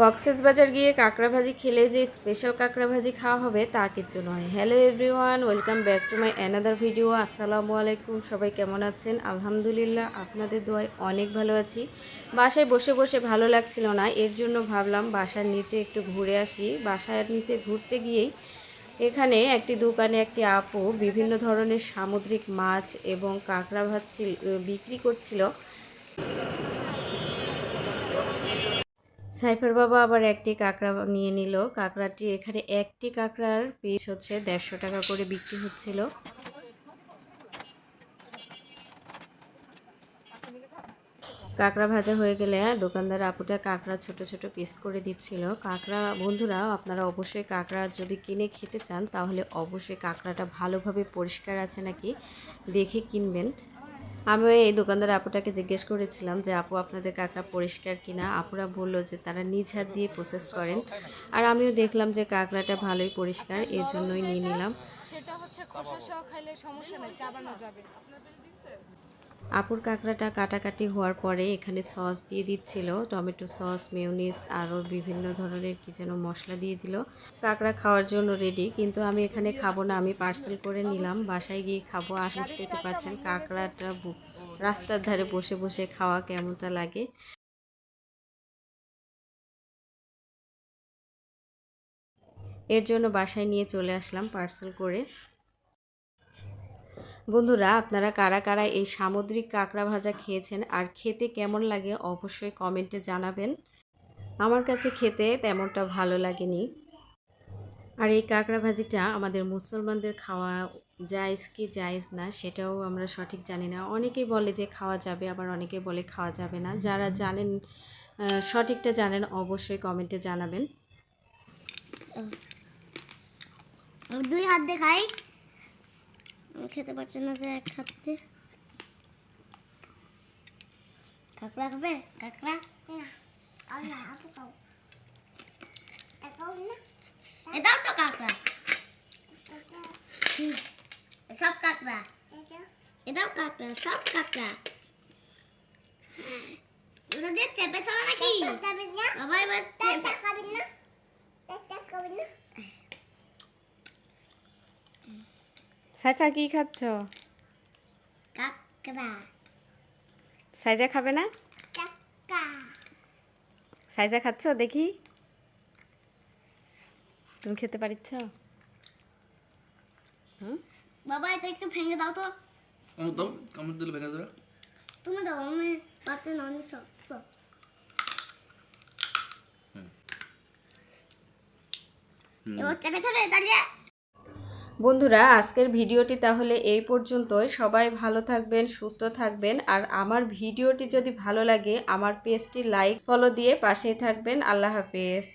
কক্সেস বাজার গিয়ে কাঁকড়া ভাজি খেলে যে স্পেশাল কাঁকড়া ভাজি খাওয়া হবে তা কিন্তু নয়। Hello everyone welcome back to my another video আসসালামু আলাইকুম, সবাই কেমন আছেন? আলহামদুলিল্লাহ আপনাদের দোয়ায় অনেক ভালো আছি। বাসায় বসে বসে ভালো লাগছিল না, এর জন্য ভাবলাম বাসার নিচে একটু ঘুরে আসি। বাসার নিচে ঘুরতে গিয়েই এখানে একটি দোকানে একটি আপু বিভিন্ন ধরনের সামুদ্রিক মাছ এবং কাঁকড়া ভাজছিল বিক্রি করছিল। সাইফার বাবা আবার একটি কাঁকড়া নিয়ে নিল। কাঁকড়াটি এখানে একটি কাঁকড়ার পিস হচ্ছে দেড়শো টাকা করে বিক্রি হচ্ছিল। কাঁকড়া ভাজা হয়ে গেলে দোকানদার আপুটা কাঁকড়া ছোট ছোট পিস করে দিচ্ছিল। কাঁকড়া, বন্ধুরা, আপনারা অবশ্যই কাঁকড়া যদি কিনে খেতে চান, তাহলে অবশ্যই কাঁকড়াটা ভালোভাবে পরিষ্কার আছে নাকি, দেখে কিনবেন। আমি এই দোকানদার আপুটাকে জিজ্ঞেস করেছিলাম যে, আপু, আপনাদের কাঁকড়া পরিষ্কার কিনা? আপুরা বলল যে, তারা নিজ হাত দিয়ে প্রসেস করেন। আর আমিও দেখলাম যে, কাঁকড়াটা ভালোই পরিষ্কার, এর জন্যই নিয়ে নিলাম। সেটা হচ্ছে খোসা সহ খাইলে সমস্যা নাই, চাবানো যাবে। আপুর কাঁকড়াটা কাটাকাটি হওয়ার পরে এখানে সস দিয়ে দিচ্ছিল, টমেটো সস, মেয়োনিজ, আরও বিভিন্ন ধরনের কি যেন মশলা দিয়ে দিল। কাঁকড়া খাওয়ার জন্য রেডি কিন্তু আমি এখানে খাব না, আমি পার্সেল করে নিলাম। বাসায় গিয়ে খাব আসতে বুঝতে পারছেন কাঁকড়াটা রাস্তার ধারে বসে বসে খাওয়া কেমনটা লাগে। এর জন্য বাসায় নিয়ে চলে আসলাম পার্সেল করে। বন্ধুরা, আপনারা কারা কারা এই সামুদ্রিক কাঁকড়া ভাজা খেয়েছেন আর খেতে কেমন লাগে অবশ্যই কমেন্টে জানাবেন। আমার কাছে খেতে তেমনটা ভালো লাগেনি। আর এই কাঁকড়া ভাজিটা আমাদের মুসলমানদের খাওয়া জায়েজ কি জায়েজ না, সেটাও আমরা সঠিক জানি না। অনেকেই বলে যে খাওয়া যাবে, আবার অনেকে বলে খাওয়া যাবে না। যারা জানেন সঠিকটা জানেন অবশ্যই কমেন্টে জানাবেন। দুই হাত দিয়ে খাই। আমি খেতে পারছে না যে এক হাত। কাঁকড়া খাবে কাঁকড়া এটাও তো কাঁকড়া। সব কাঁকড়া। এটাও কাঁকড়া সব কাঁকড়া। চেপে খাবে নাকি? বাবা এবার চেপে না। সাইফা কি খাচ্ছ? কাঁকড়া। সাইজা খাবে না? সাইজা খাচ্ছ দেখি? তুমি খেতে পারিচ্ছ? বাবা এটা একটু ভেঙে দাও তো। দাও কামড় দিলে ভেঙে যাবে। তুমি দাও আমি পাচ্ছি না অনেক শক্ত এবার চেপে ধরে দাঁড়িয়ে। বন্ধুরা, আজকের ভিডিওটি তাহলে এই পর্যন্তই। সবাই ভালো থাকবেন, সুস্থ থাকবেন। আর আমার ভিডিওটি যদি ভালো লাগে, আমার পেজটি লাইক, ফলো দিয়ে পাশেই থাকবেন। আল্লাহ হাফেজ।